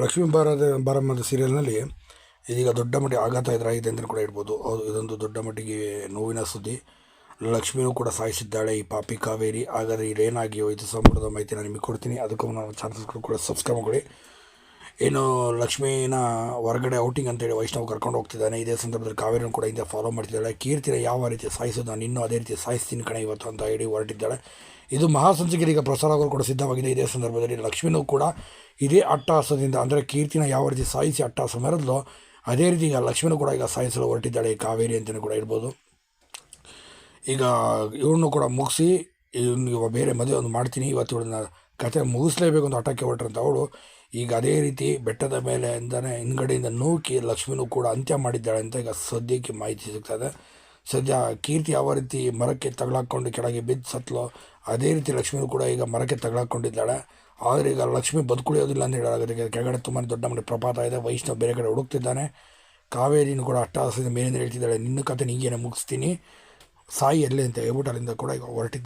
ಲಕ್ಷ್ಮೀ ಭಾರತ ಬಾರಮ್ಮದ ಸೀರಿಯಲ್ನಲ್ಲಿ ಇದೀಗ ದೊಡ್ಡ ಮಟ್ಟಿಗೆ ಆಘಾತ ಎದುರಾಗಿದೆ ಅಂತಲೂ ಕೂಡ ಹೇಳ್ಬೋದು. ಹೌದು, ಇದೊಂದು ದೊಡ್ಡ ಮಟ್ಟಿಗೆ ನೋವಿನ ಸುದ್ದಿ. ಲಕ್ಷ್ಮಿಯೂ ಕೂಡ ಸಾಯಿಸಿದ್ದಾಳೆ ಈ ಪಾಪಿ ಕಾವೇರಿ. ಹಾಗಾದರೆ ಇಲ್ಲೇನಾಗಿಯೋ ಇದು ಸಂಪೂರ್ಣದ ಮಾಹಿತಿ ನಾನು ನಿಮಗೆ ಕೊಡ್ತೀನಿ. ಅದಕ್ಕೂ ನಾನು ಚಾನಲ್ಸ್ ಕೂಡ ಸಬ್ಸ್ಕ್ರೈಬ್ ಮಾಡಿ ಏನು ಲಕ್ಷ್ಮೀನ ಹೊರಗಡೆ ಔಟಿಂಗ್ ಅಂತೇಳಿ ವೈಷ್ಣವ್ ಕರ್ಕೊಂಡು ಹೋಗ್ತಿದ್ದಾನೆ. ಇದೇ ಸಂದರ್ಭದಲ್ಲಿ ಕಾವೇರಿನ ಕೂಡ ಹಿಂದೆ ಫಾಲೋ ಮಾಡ್ತಿದ್ದಾಳೆ. ಕೀರ್ತಿನ ಯಾವ ರೀತಿ ಸಾಯಿಸೋದು? ನಾನು ಇನ್ನೂ ಅದೇ ರೀತಿ ಸಾಯಿಸ್ತೀನಿ ಕಣೆ ಇವತ್ತು ಅಂತ ಹೇಳಿ ಹೊರಟಿದ್ದಾಳೆ. ಇದು ಮಹಾಸಂಚಿಕೆಗೆ ಈಗ ಪ್ರಸಾರ ಆಗೋರು ಕೂಡ ಸಿದ್ಧವಾಗಿದೆ. ಇದೇ ಸಂದರ್ಭದಲ್ಲಿ ಲಕ್ಷ್ಮಿನೂ ಕೂಡ ಇದೇ ಅಟ್ಟಹಾಸದಿಂದ ಅಂದರೆ ಕೀರ್ತಿನ ಯಾವ ರೀತಿ ಸಾಯಿಸಿ ಅಟ್ಟಹಾಸ ಮೆರೆದ್ಲೋ, ಅದೇ ರೀತಿ ಈಗ ಲಕ್ಷ್ಮಿನೂ ಕೂಡ ಈಗ ಸಾಯಿಸಲು ಹೊರಟಿದ್ದಾಳೆ. ಈ ಕಾವೇರಿ ಅಂತಲೂ ಕೂಡ ಇರ್ಬೋದು ಈಗ ಇವಳನ್ನು ಕೂಡ ಮುಗಿಸಿ ಇವಾಗ ಬೇರೆ ಮದುವೆ ಒಂದು ಮಾಡ್ತೀನಿ. ಇವತ್ತು ಇವಳನ್ನ ಕತೆ ಮುಗಿಸ್ಲೇಬೇಕು ಅಂತ ಹಠಕ್ಕೆ ಹೊರಟ್ರಂತ ಅವಳು, ಈಗ ಅದೇ ರೀತಿ ಬೆಟ್ಟದ ಮೇಲೆ ಇಂದನೇ ಹಿಂದ್ಗಡೆಯಿಂದ ನೂಕಿ ಲಕ್ಷ್ಮಿನೂ ಕೂಡ ಅಂತ್ಯ ಮಾಡಿದ್ದಾಳೆ ಅಂತ ಈಗ ಸದ್ಯಕ್ಕೆ ಮಾಹಿತಿ ಸಿಗ್ತದೆ. ಸದ್ಯ ಕೀರ್ತಿ ಯಾವ ರೀತಿ ಮರಕ್ಕೆ ತಗಲಾಕೊಂಡು ಕೆಳಗೆ ಬಿದ್ದು ಸತ್ಲೋ ಅದೇ ರೀತಿ ಲಕ್ಷ್ಮಿನೂ ಕೂಡ ಈಗ ಮರಕ್ಕೆ ತಗಲಾಕೊಂಡಿದ್ದಾಳೆ. ಆದರೆ ಈಗ ಲಕ್ಷ್ಮಿ ಬದುಕುಳಿಯೋದಿಲ್ಲ ಅಂತ ಹೇಳಲಾಗುತ್ತೆ. ಕೆಳಗಡೆ ತುಂಬಾ ದೊಡ್ಡ ಮನೆ ಪ್ರಪಾತ ಇದೆ, ವೈಷ್ಣವ್ ಬೇರೆ ಕಡೆ ಹುಡುಕ್ತಿದ್ದಾನೆ. ಕಾವೇರಿನೂ ಕೂಡ ಅಟ್ಟಾಸದಿಂದ ಮೇಲಿಂದ ಹೇಳ್ತಿದ್ದಾಳೆ, ನಿನ್ನ ಕತೆ ನೀಗೇನೆ ಮುಗಿಸ್ತೀನಿ. ಸಾಯಿ ಎಲ್ಲೇ ಅಂತ ಹೇಳ್ಬಿಟ್ಟು ಅಲ್ಲಿಂದ ಕೂಡ ಈಗ ಹೊರಟಿದ್ದಾಳೆ.